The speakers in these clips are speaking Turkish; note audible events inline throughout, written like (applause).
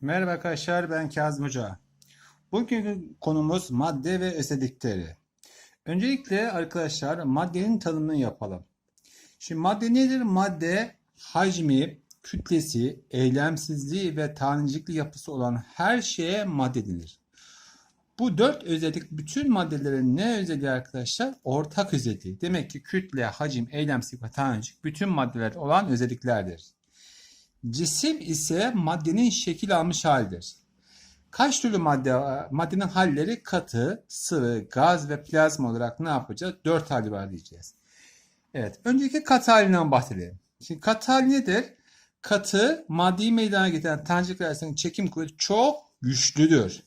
Merhaba arkadaşlar ben Kazım Hoca. Bugünkü konumuz madde ve özellikleri. Öncelikle arkadaşlar maddenin tanımını yapalım. Şimdi madde nedir? Madde hacmi, kütlesi, eylemsizliği ve tanecikli yapısı olan her şeye madde denir. Bu dört özellik bütün maddelerin ne özelliği arkadaşlar? Ortak özelliği. Demek ki kütle, hacim, eylemsizlik ve tanecik bütün maddeler olan özelliklerdir. Cisim ise maddenin şekil almış halidir. Kaç türlü madde maddenin halleri katı, sıvı, gaz ve plazma olarak ne yapacağız? Dört hali var diyeceğiz. Evet, önceki katı halinden bahsedelim. Şimdi katı hali nedir? Katı, maddeyi meydana getiren tanecikler çekim kuvveti çok güçlüdür.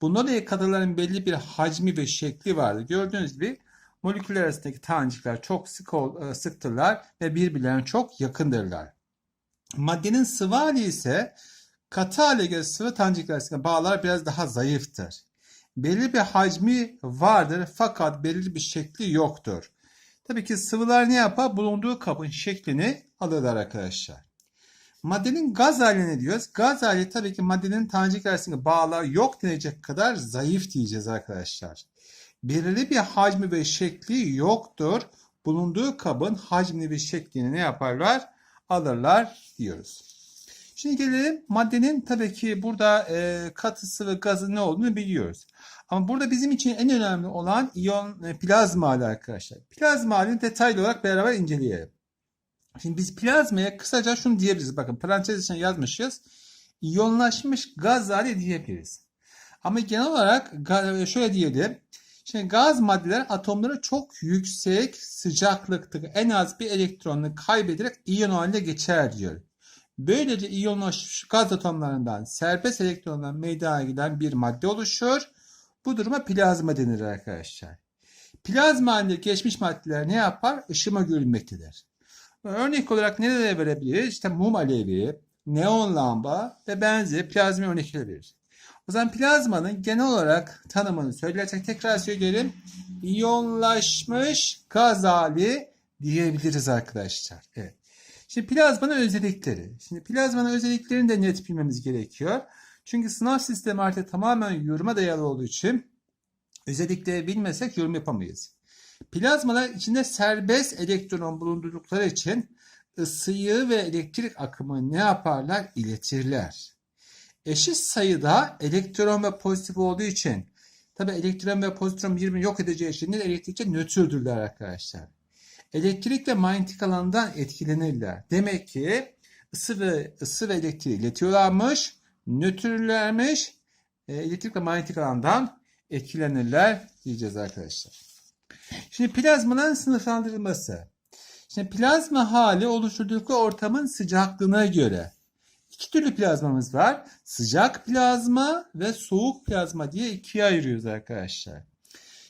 Bundan dolayı katıların belli bir hacmi ve şekli vardır. Gördüğünüz gibi moleküller arasındaki tanecikler çok sık ol- sıktırlar ve birbirlerine çok yakındırlar. Maddenin sıvı hali ise katı hale göre sıvı tanecikler arasında bağlar biraz daha zayıftır. Belli bir hacmi vardır fakat belirli bir şekli yoktur. Tabii ki sıvılar ne yapar? Bulunduğu kabın şeklini alırlar arkadaşlar. Maddenin gaz hali ne diyoruz? Gaz hali tabii ki maddenin tanecikler arasında bağlar yok denecek kadar zayıf diyeceğiz arkadaşlar. Belirli bir hacmi ve şekli yoktur. Bulunduğu kabın hacmini ve şeklini ne yaparlar? Alırlar diyoruz. Şimdi gelelim maddenin tabii ki burada e, katı sıvı gazı ne olduğunu biliyoruz. Ama burada bizim için en önemli olan iyon e, plazma arkadaşlar. Plazma detaylı olarak beraber inceleyelim. Şimdi biz plazmaya kısaca şunu diyebiliriz. Bakın parantez içine yazmışız. İyonlaşmış gaz hali diyebiliriz. Ama genel olarak ga- şöyle diyelim. Şimdi gaz maddeler atomları çok yüksek sıcaklıkta en az bir elektronunu kaybederek iyon haline geçer diyor. Böylece iyonlaşmış gaz atomlarından serbest elektronlar meydana gelen bir madde oluşur. Bu duruma plazma denir arkadaşlar. Plazma halinde geçmiş maddeler ne yapar? Işıma görünmektedir. Örnek olarak nerelere verebiliriz? İşte mum alevi, neon lamba ve benzeri plazma örnekleri verir. O zaman plazmanın genel olarak tanımını söylersek tekrar söyleyelim. İyonlaşmış gaz hali diyebiliriz arkadaşlar. Evet. Şimdi plazmanın özellikleri. Şimdi plazmanın özelliklerini de net bilmemiz gerekiyor. Çünkü sınav sistemi artık tamamen yoruma dayalı olduğu için özellikleri bilmesek yorum yapamayız. Plazmalar içinde serbest elektron bulundurdukları için ısıyı ve elektrik akımı ne yaparlar? İletirler eşit sayıda elektron ve pozitif olduğu için tabi elektron ve pozitron birbirini yok edeceği için elektrikçe nötrdürler arkadaşlar. Elektrik ve manyetik alandan etkilenirler. Demek ki ısı ve ısı ve elektriği iletiyorlarmış, nötrlermiş, e, elektrik ve manyetik alandan etkilenirler diyeceğiz arkadaşlar. Şimdi plazmanın sınıflandırılması. Şimdi plazma hali oluşturdukları ortamın sıcaklığına göre İki türlü plazmamız var. Sıcak plazma ve soğuk plazma diye ikiye ayırıyoruz arkadaşlar.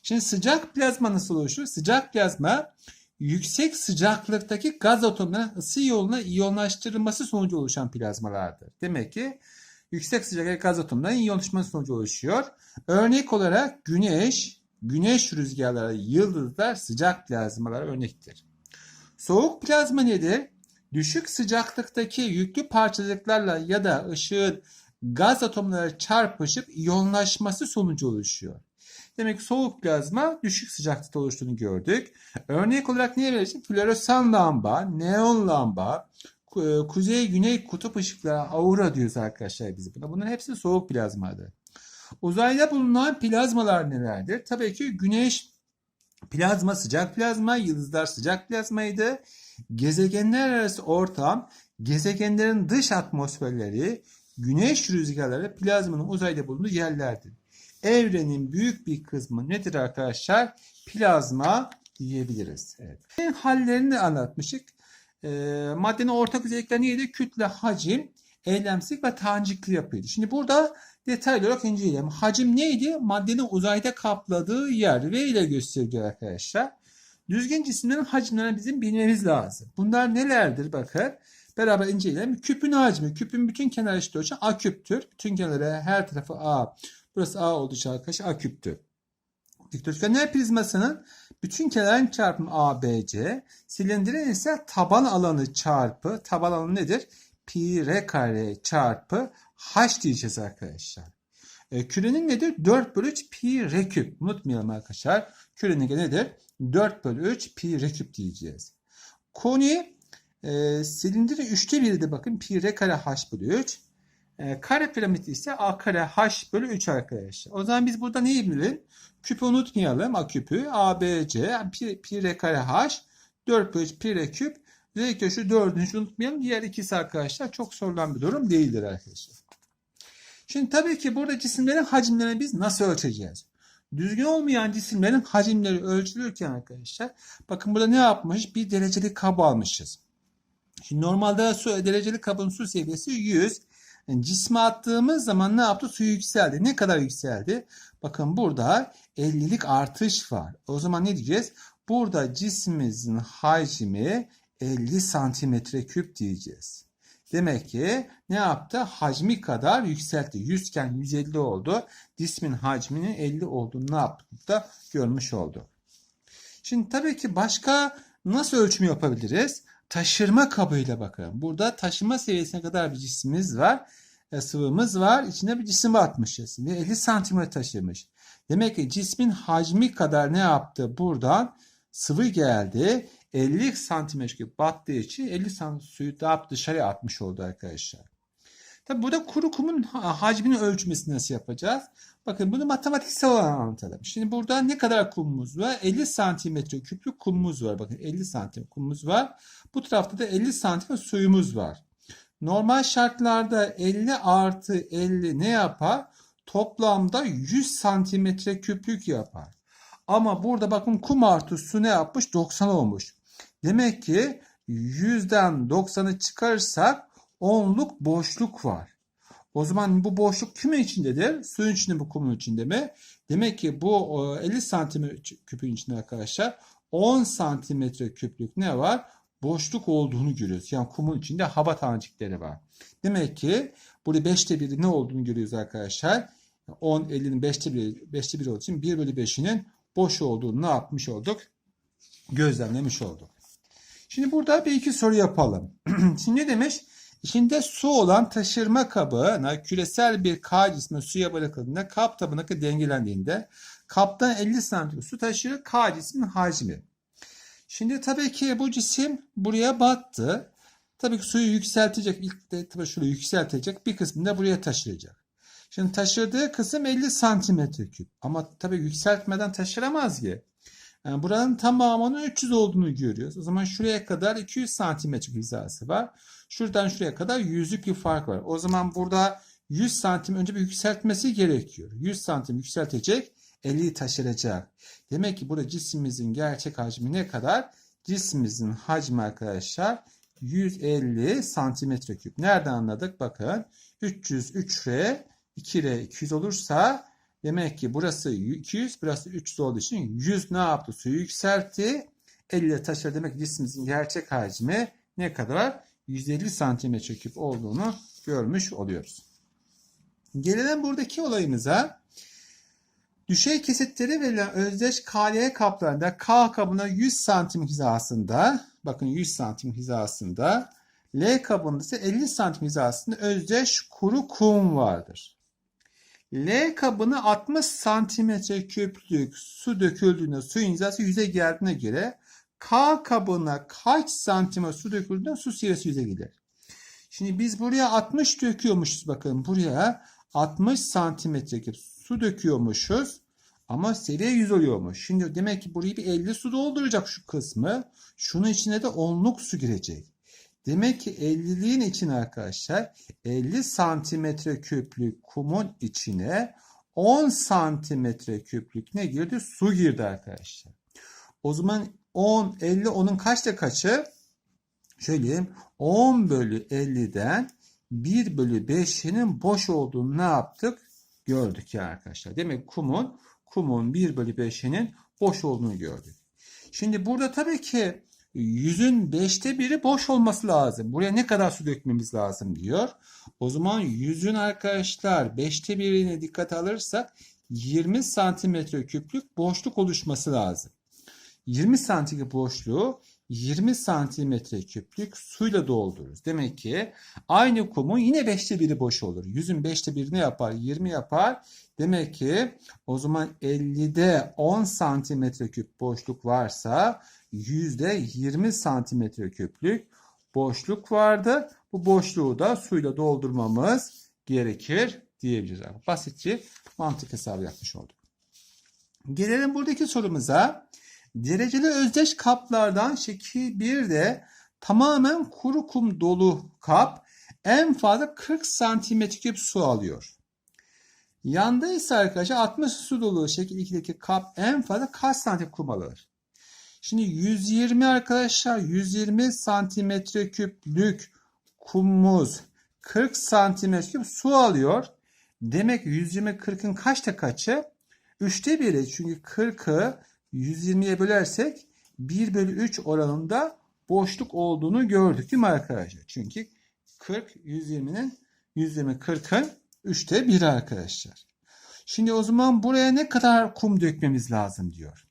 Şimdi sıcak plazma nasıl oluşur? Sıcak plazma yüksek sıcaklıktaki gaz atomlarının ısı yoluna iyonlaştırılması sonucu oluşan plazmalardır. Demek ki yüksek sıcaklıktaki gaz atomlarının iyonlaşması sonucu oluşuyor. Örnek olarak güneş, güneş rüzgarları, yıldızlar sıcak plazmalara örnektir. Soğuk plazma nedir? Düşük sıcaklıktaki yüklü parçacıklarla ya da ışığın gaz atomları çarpışıp iyonlaşması sonucu oluşuyor. Demek ki soğuk plazma düşük sıcaklıkta oluştuğunu gördük. Örnek olarak neye verirsin? Floresan lamba, neon lamba, kuzey-güney kutup ışıkları aura diyoruz arkadaşlar biz buna. Bunların hepsi soğuk plazmadır. Uzayda bulunan plazmalar nelerdir? Tabii ki güneş plazma sıcak plazma, yıldızlar sıcak plazmaydı. Gezegenler arası ortam, gezegenlerin dış atmosferleri, güneş rüzgarları plazmanın uzayda bulunduğu yerlerdir. Evrenin büyük bir kısmı nedir arkadaşlar? Plazma diyebiliriz. Evet. Hallerini anlatmıştık. E, maddenin ortak özellikleri neydi? Kütle, hacim, eylemsizlik ve tanecikli yapıydı. Şimdi burada detaylı olarak inceleyelim. Hacim neydi? Maddenin uzayda kapladığı yer. V ile gösteriliyor arkadaşlar. Düzgün cisimlerin hacimlerini bizim bilmemiz lazım. Bunlar nelerdir bakın. Beraber inceleyelim. Küpün hacmi. Küpün bütün kenar eşit ölçü A küptür. Bütün kenarı her tarafı A. Burası A olduğu için arkadaşlar A küptür. Dikdörtgenler prizmasının bütün kenarın çarpımı ABC. Silindirin ise taban alanı çarpı. Taban alanı nedir? pi r kare çarpı h diyeceğiz arkadaşlar. E, kürenin nedir? 4 bölü 3 pi r küp. Unutmayalım arkadaşlar. Kürenin nedir? 4 bölü 3 pi r küp diyeceğiz. Koni e, silindirin 3'te 1'de bakın pi r kare h bölü 3. E, kare piramit ise a kare h bölü 3 arkadaşlar. O zaman biz burada neyi bilelim? Küpü unutmayalım. A küpü a, b, c pi, pi r kare h 4 bölü 3 pi r küp. Özellikle şu dördüncü unutmayalım. Diğer ikisi arkadaşlar çok sorulan bir durum değildir arkadaşlar. Şimdi tabii ki burada cisimlerin hacimlerini biz nasıl ölçeceğiz? Düzgün olmayan cisimlerin hacimleri ölçülürken arkadaşlar bakın burada ne yapmış? Bir dereceli kab almışız. Şimdi normalde su, dereceli kabın su seviyesi 100. Yani cisme attığımız zaman ne yaptı? Su yükseldi. Ne kadar yükseldi? Bakın burada 50'lik artış var. O zaman ne diyeceğiz? Burada cismimizin hacmi 50 santimetre küp diyeceğiz. Demek ki ne yaptı? Hacmi kadar yükseltti. 100 iken 150 oldu. Cismin hacminin 50 olduğunu ne yaptık da görmüş olduk. Şimdi tabii ki başka nasıl ölçüm yapabiliriz? Taşırma kabıyla bakın. Burada taşıma seviyesine kadar bir cismimiz var. E, sıvımız var. İçine bir cisim atmışız. Ve 50 santimetre taşımış. Demek ki cismin hacmi kadar ne yaptı? Buradan sıvı geldi. 50 santimetre battığı için 50 santimetre suyu daha dışarıya atmış oldu arkadaşlar. Tabi burada kuru kumun hacmini ölçmesini nasıl yapacağız? Bakın bunu matematiksel olarak anlatalım. Şimdi burada ne kadar kumumuz var? 50 santimetre küplük kumumuz var. Bakın 50 santim kumumuz var. Bu tarafta da 50 santim suyumuz var. Normal şartlarda 50 artı 50 ne yapar? Toplamda 100 santimetre küplük yapar. Ama burada bakın kum artı su ne yapmış? 90 olmuş. Demek ki 100'den 90'ı çıkarırsak 10'luk boşluk var. O zaman bu boşluk kimin içindedir? Suyun içinde bu kumun içinde mi? Demek ki bu 50 santimetre küpün içinde arkadaşlar 10 santimetre küplük ne var? Boşluk olduğunu görüyoruz. Yani kumun içinde hava tanecikleri var. Demek ki burada 5'te 1'i ne olduğunu görüyoruz arkadaşlar. 10, 50'nin 5'te 1'i 5'te 1 olduğu için 1 bölü 5'inin boş olduğunu ne yapmış olduk? Gözlemlemiş olduk. Şimdi burada bir iki soru yapalım. (clears throat) Şimdi ne demiş? İçinde su olan taşırma kabına küresel bir K cismi suya bırakıldığında kap tabanı dengelendiğinde kaptan 50 santim su taşır K cismin hacmi. Şimdi tabii ki bu cisim buraya battı. Tabii ki suyu yükseltecek. İlk de tabii şurayı yükseltecek. Bir kısmını da buraya taşıyacak. Şimdi taşırdığı kısım 50 santimetre küp. Ama tabii yükseltmeden taşıramaz ki. Yani buranın tamamının 300 olduğunu görüyoruz. O zaman şuraya kadar 200 santimetre hizası var. Şuradan şuraya kadar yüzlük bir fark var. O zaman burada 100 santim önce bir yükseltmesi gerekiyor. 100 santim yükseltecek 50'yi taşıracak. Demek ki burada cismimizin gerçek hacmi ne kadar? Cismimizin hacmi arkadaşlar 150 santimetre küp. Nereden anladık? Bakın 300 3R 2R 200 olursa Demek ki burası 200, burası 300 olduğu için 100 ne yaptı? Suyu yükseltti. 50 ile taşır demek cismimizin gerçek hacmi ne kadar? 150 santimetre küp olduğunu görmüş oluyoruz. Gelelim buradaki olayımıza. Düşey kesitleri verilen özdeş KL kaplarında K kabına 100 santim hizasında bakın 100 santim hizasında L kabında ise 50 santim hizasında özdeş kuru kum vardır. L kabına 60 santimetre küplük su döküldüğünde suyun hizası yüze geldiğine göre K kabına kaç santimetre su döküldüğünde su seviyesi yüze gelir. Şimdi biz buraya 60 döküyormuşuz bakın buraya 60 santimetre küp su döküyormuşuz ama seviye 100 oluyormuş. Şimdi demek ki burayı bir 50 su dolduracak şu kısmı. Şunun içine de 10'luk su girecek. Demek ki 50'liğin içine arkadaşlar 50 santimetre küplük kumun içine 10 santimetre küplük ne girdi? Su girdi arkadaşlar. O zaman 10, 50, onun kaçta kaçı? Şöyle 10 bölü 50'den 1 bölü 5'inin boş olduğunu ne yaptık? Gördük ya arkadaşlar. Demek kumun, kumun 1 bölü 5'inin boş olduğunu gördük. Şimdi burada tabii ki yüzün beşte biri boş olması lazım. Buraya ne kadar su dökmemiz lazım diyor. O zaman yüzün arkadaşlar beşte birine dikkat alırsak 20 santimetre küplük boşluk oluşması lazım. 20 santimetre boşluğu 20 santimetre küplük suyla doldururuz. Demek ki aynı kumun yine 5'te biri boş olur. 100'ün 5'te biri ne yapar? 20 yapar. Demek ki o zaman 50'de 10 santimetre küp boşluk varsa 20 santimetre küplük boşluk vardı. Bu boşluğu da suyla doldurmamız gerekir diyebiliriz. Basitçe mantık hesabı yapmış olduk. Gelelim buradaki sorumuza. Dereceli özdeş kaplardan şekil 1'de tamamen kuru kum dolu kap en fazla 40 santimetre küp su alıyor. Yanda ise arkadaşlar 60 su dolu şekil 2'deki kap en fazla kaç santim kum alır? Şimdi 120 arkadaşlar 120 santimetre küplük kumumuz 40 santimetre küp su alıyor. Demek 120 40'ın kaçta kaçı? 3'te 1'i çünkü 40'ı 120'ye bölersek 1 bölü 3 oranında boşluk olduğunu gördük değil mi arkadaşlar? Çünkü 40 120'nin 120 40'ın 3'te 1'i arkadaşlar. Şimdi o zaman buraya ne kadar kum dökmemiz lazım diyor.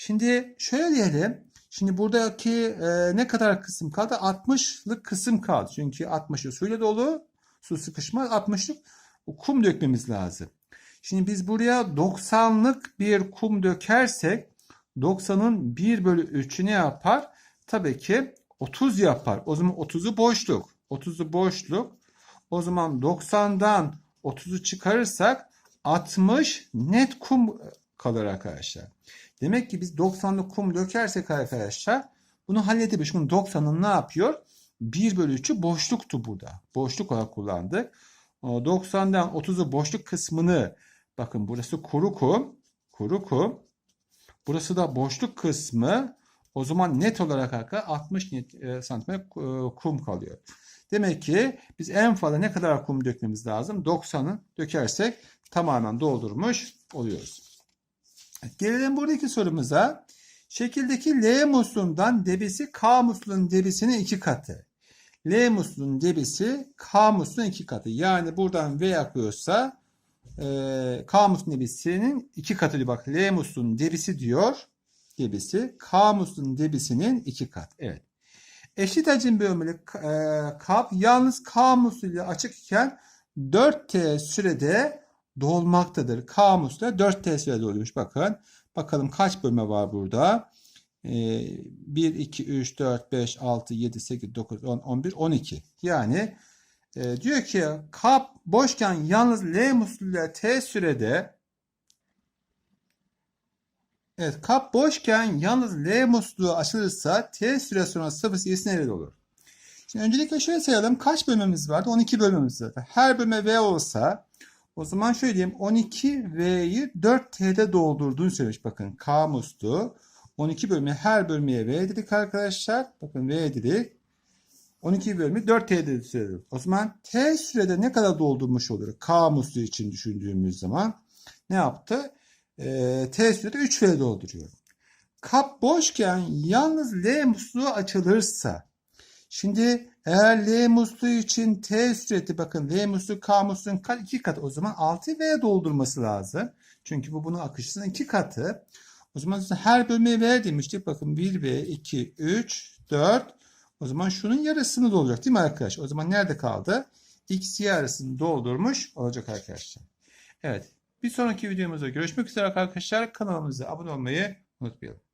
Şimdi şöyle diyelim. Şimdi buradaki e, ne kadar kısım kaldı? 60'lık kısım kaldı. Çünkü 60'ı suyla dolu. Su sıkışmaz. 60'lık kum dökmemiz lazım. Şimdi biz buraya 90'lık bir kum dökersek 90'ın 1 bölü 3'ü ne yapar? Tabii ki 30 yapar. O zaman 30'u boşluk. 30'u boşluk. O zaman 90'dan 30'u çıkarırsak 60 net kum kalır arkadaşlar. Demek ki biz 90'lık kum dökersek arkadaşlar bunu halledebiliriz. Şimdi 90'ın ne yapıyor? 1 bölü 3'ü boşluktu burada. Boşluk olarak kullandık. 90'dan 30'u boşluk kısmını bakın burası kuru kum. Kuru kum. Burası da boşluk kısmı. O zaman net olarak arkadaşlar 60 net, e, santimetre e, kum kalıyor. Demek ki biz en fazla ne kadar kum dökmemiz lazım? 90'ı dökersek tamamen doldurmuş oluyoruz. Gelelim buradaki sorumuza. Şekildeki L musluğundan debisi K musluğunun debisinin iki katı. L musluğunun debisi K musluğunun iki katı. Yani buradan V akıyorsa e, K musluğunun debisinin iki katı diyor. Bak L musluğunun debisi diyor. Debisi K musluğunun debisinin iki katı. Evet. Eşit hacim bölümlü e, kap yalnız K musluğuyla açık iken 4T sürede dolmaktadır. K musluğu 4T sürede oluyormuş. Bakın. Bakalım kaç bölme var burada? E, 1, 2, 3, 4, 5, 6, 7, 8, 9, 10, 11, 12. Yani e, diyor ki kap boşken yalnız L musluğuyla T sürede Evet kap boşken yalnız L musluğu açılırsa T süre sonra sıvı seviyesi nerede olur? Şimdi öncelikle şöyle sayalım. Kaç bölmemiz vardı? 12 bölmemiz vardı. Her bölme V olsa o zaman şöyle diyeyim 12 V'yi 4T'de doldurduğunu söylemiş. Bakın K musluğu 12 bölme her bölmeye V dedik arkadaşlar. Bakın V dedik. 12 bölümü 4T'de söyledik. O zaman T sürede ne kadar doldurmuş olur? K musluğu için düşündüğümüz zaman ne yaptı? e, T sürede 3 V dolduruyorum. Kap boşken yalnız L musluğu açılırsa şimdi eğer L musluğu için T süreti bakın L musluğu K musluğun kat, 2 katı o zaman 6 V doldurması lazım. Çünkü bu bunun akışının 2 katı. O zaman her bölmeye V demiştik. Bakın 1 V, 2, 3, 4. O zaman şunun yarısını dolduracak değil mi arkadaş? O zaman nerede kaldı? X, Y arasını doldurmuş olacak arkadaşlar. Evet. Bir sonraki videomuzda görüşmek üzere arkadaşlar. Kanalımıza abone olmayı unutmayalım.